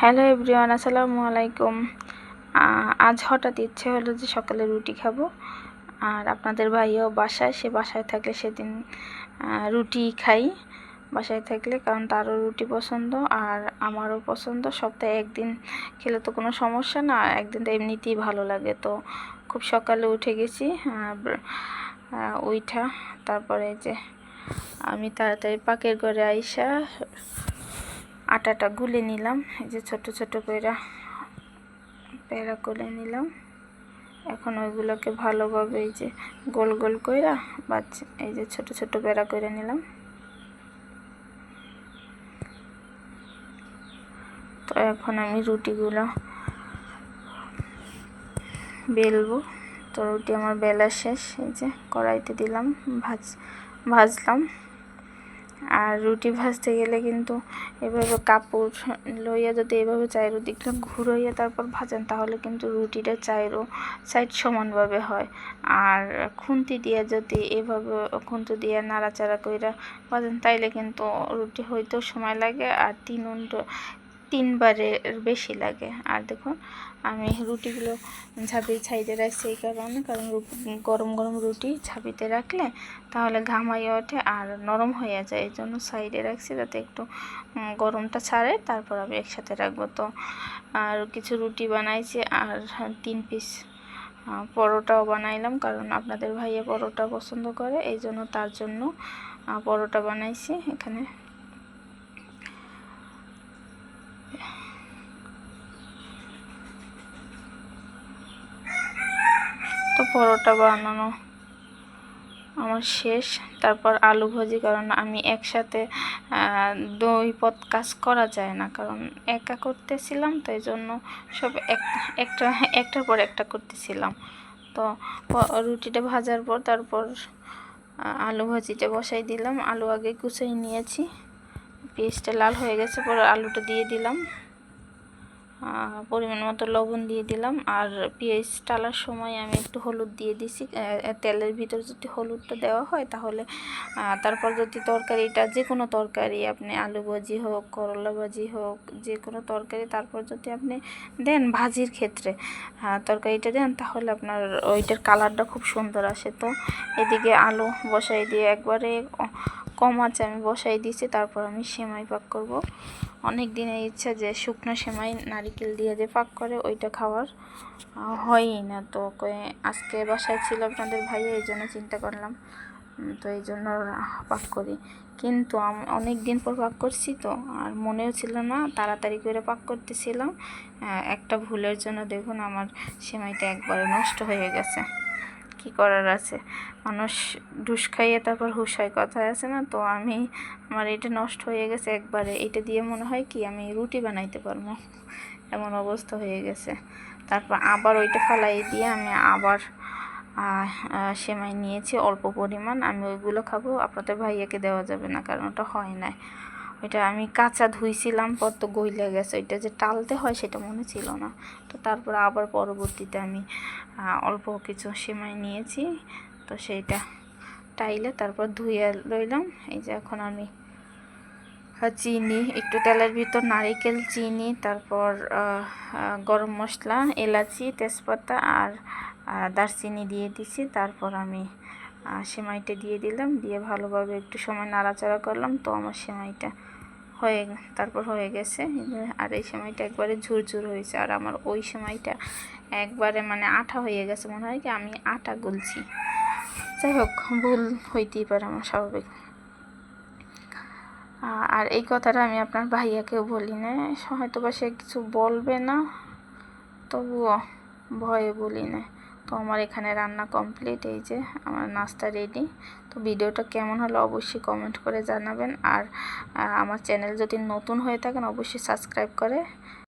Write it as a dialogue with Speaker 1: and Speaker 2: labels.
Speaker 1: Hello everyone, আসসালামু আলাইকুম। আজ হঠাৎ ইচ্ছে হলো যে সকালে রুটি খাব। আর আপনাদের ভাইও বাসায়, সে বাসায় থাকলে সেদিন রুটি খাই বাসায় থাকলে, কারণ তারও রুটি পছন্দ আর আমারও পছন্দ। সপ্তাহে একদিন খেলে তো কোনো সমস্যা না, একদিন তো এমনিতেই ভালো লাগে। তো খুব সকালে উঠে গেছি উইঠা তারপরে যে আমি তাড়াতাড়ি পাকের ঘরে আইসা আটাটা গুলে নিলাম। এই যে ছোট ছোট কইরা পেড়া করে নিলাম। এখন ওইগুলোকে ভালোভাবে এই যে গোল গোল কইরা বাচ্চা এই যে ছোট ছোট পেড়া করে নিলাম। তো এখন আমি রুটিগুলো বেলবো। তো রুটি আমার বেলা শেষ, এই যে কড়াইতে দিলাম, ভাজ, ভাজলাম। আর রুটি ভাজতে গেলে কিন্তু এভাবে কাপড় লইয়া যদি এভাবে চাইরো দিকটা ঘুরাইয়া তারপর ভাজেন, তাহলে কিন্তু রুটিটা চাইরো সাইড সমানভাবে হয়। আর খুন্তি দিয়ে যদি এভাবে খুন্তি দিয়ে নাড়াচাড়া কইরা ভাজেন, তাইলে কিন্তু রুটি হইতেও সময় লাগে। আর তিন তিনবারের বেশি লাগে। আর দেখুন আমি রুটিগুলো ঝাঁপিয়ে ছাইতে রাখছি এই কারণে, কারণ গরম গরম রুটি ঝাঁপিতে রাখলে তাহলে ঘামাইয়ে ওঠে আর নরম হয়ে যায়। এই জন্য সাইডে রাখছি যাতে একটু গরমটা ছাড়ে, তারপর আমি একসাথে রাখব। তো, আর কিছু রুটি বানাইছি আর তিন পিস পরোটাও বানাইলাম, কারণ আপনাদের ভাইয়া পরোটা পছন্দ করে, এই জন্য তার জন্য পরোটা বানাইছি এখানে। তো পরোটা বানানো। আমার শেষ। তারপর আলু ভাজি, কারণ আমি একসাথে দুই পদ কাজ করা যায় না, কারণ একা করতেছিলাম, তো এই জন্য সব এক, একটা, একটার পর একটা করতেছিলাম। তো রুটিটা ভাজার পর তারপর আলু ভাজিটা বসাই দিলাম। আলু আগে কুচাই নিয়েছি। পেঁয়াজটা লাল হয়ে গেছে, পরে আলুটা দিয়ে দিলাম। পরিমাণ মতো লবণ দিয়ে দিলাম। আর পেঁয়াজ টালার সময় আমি একটু হলুদ দিয়ে দিছি। তেলের ভিতর যদি হলুদটা দেওয়া হয় তাহলে তারপর যদি তরকারিটা যে কোনো তরকারি আপনি আলু ভাজি হোক, করলা ভাজি হোক যে কোনো তরকারি, তারপর যদি আপনি দেন ভাজির ক্ষেত্রে তরকারিটা দেন, তাহলে আপনার ওইটার কালারটা খুব সুন্দর আসে। তো এদিকে আলু বসাই দিয়ে একবারে কম আছে, আমি বসাই দিয়েছি তারপর আমি সেমাই পাক করব। অনেক দিনের ইচ্ছা যে শুকনো সেমাই নারিকেল দিয়ে যে পাক করে, ওইটা খাওয়ার হয়ই না। তো আজকে বাসায় ছিল আপনাদের ভাইয়া, এই জন্য চিন্তা করলাম তো এই জন্য পাক করি। কিন্তু আমি, অনেক দিন পর পাক করছি তো, আর মনেও ছিল না, তাড়াতাড়ি করে পাক করতেছিলাম। একটা ভুলের জন্য দেখুন আমার সেমাইটা একবারে নষ্ট হয়ে গেছে। কি করার আছে? মানুষ ঢুস খাইয়ে তারপর হুশ হয়, কথায় আছে না? তো আমি, আমার এটা নষ্ট হয়ে গেছে একবারে। এটা দিয়ে মনে হয় কি, আমি রুটি বানাইতে পারব। এমন অবস্থা হয়ে গেছে। তারপর আবার ওইটা ফালাই দিয়ে আমি আবার সেমাই নিয়েছি অল্প পরিমাণ। আমি ওইগুলো খাব। আপনাদের ভাইয়াকে দেওয়া যাবে না, কারণ ওটা হয় না ওইটা আমি কাঁচা ধুইছিলাম, পর তো গইলে গেছে। ওইটা যে টালতে হয় সেটা মনে ছিল না। তো তারপর আবার পরবর্তীতে আমি অল্প কিছু সেমাই নিয়েছি। তো সেইটা টাইলে তারপর ধুয়ে রইলাম এই যে এখন আমি চিনি, একটু তেলের ভিতর নারিকেল, চিনি, তারপর গরম মশলা, এলাচি, তেজপাতা আর দারচিনি দিয়ে দিছি। তারপর আমি সেমাইটা দিয়ে দিলাম, দিয়ে ভালোভাবে একটু সময় নাড়াচাড়া করলাম, তো আমার সেমাইটা হয়ে তারপর হয়ে গেছে। আর এই সেমাইটা একবারে ঝুরঝুর হয়েছে, আর আমার ওই সেমাইটা একবারে মানে আঠা হয়ে গেছে মনে হয় কি, আমি আটা গুলছি। যাই হোক, ভুল হইতেই পারে আমার স্বাভাবিক। আর এই কথাটা আমি আপনার ভাইয়াকেও বলি না হয়তো বা সে কিছু বলবে না, তবুও ভয়ে বলি না। তো আমার এখানে রান্না কমপ্লিট এই যে আমার নাস্তা রেডি তো ভিডিওটা কেমন হলো অবশ্যই কমেন্ট করে জানাবেন। আর আমার চ্যানেল যদি নতুন হয়ে থাকেন অবশ্যই সাবস্ক্রাইব করে